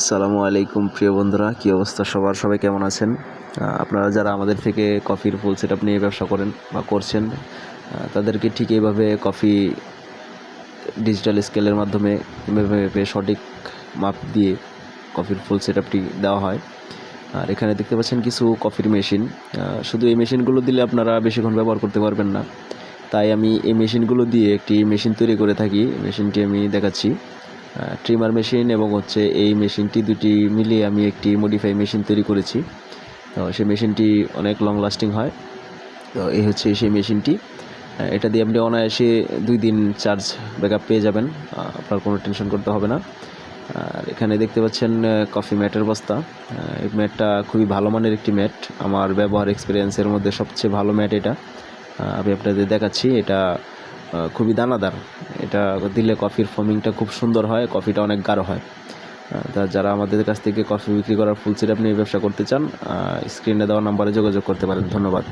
আসসালামু আলাইকুম, প্রিয় বন্ধুরা, কী অবস্থা সবার? সবাই কেমন আছেন? আপনারা যারা আমাদের থেকে কফির ফুল সেট নিয়ে ব্যবসা করেন বা করছেন তাদেরকে ঠিক এইভাবে কফি ডিজিটাল স্কেলের মাধ্যমে এভাবে সঠিক মাপ দিয়ে কফির ফুল সেট দেওয়া হয়। আর এখানে দেখতে পাচ্ছেন কিছু কফির মেশিন। শুধু এই মেশিনগুলো দিলে আপনারা বেশিক্ষণ ব্যবহার করতে পারবেন না। তাই আমি এই মেশিনগুলো দিয়ে একটি মেশিন তৈরি করে থাকি। মেশিনটি আমি দেখাচ্ছি। ট্রিমার মেশিন এবং হচ্ছে এই মেশিনটি দুটি মিলিয়ে আমি একটি মডিফাই মেশিন তৈরি করেছি। তো সেই মেশিনটি অনেক লং লাস্টিং হয়। তো এই হচ্ছে সেই মেশিনটি এটা দিয়ে আপনি অনায়াসে দুই দিন চার্জ ব্যাকআপ পেয়ে যাবেন। আপনার কোনো টেনশন করতে হবে না। আর এখানে দেখতে পাচ্ছেন কফি ম্যাটের বস্তা। এই ম্যাটটা খুবই ভালো মানের একটি ম্যাট আমার ব্যবহার এক্সপিরিয়েন্সের মধ্যে সবচেয়ে ভালো ম্যাট এটা। আমি আপনাদের দেখাচ্ছি। এটা খুবই দানাদার। এটা দিলে কফির ফর্মিংটা খুব সুন্দর হয়, কফিটা অনেক গাঢ় হয়। তা যারা আমাদের কাছ থেকে কফি বিক্রি করার ফুল সিরাপ নিয়ে ব্যবসা করতে চান স্ক্রিনে দেওয়া নাম্বারে যোগাযোগ করতে পারেন। ধন্যবাদ।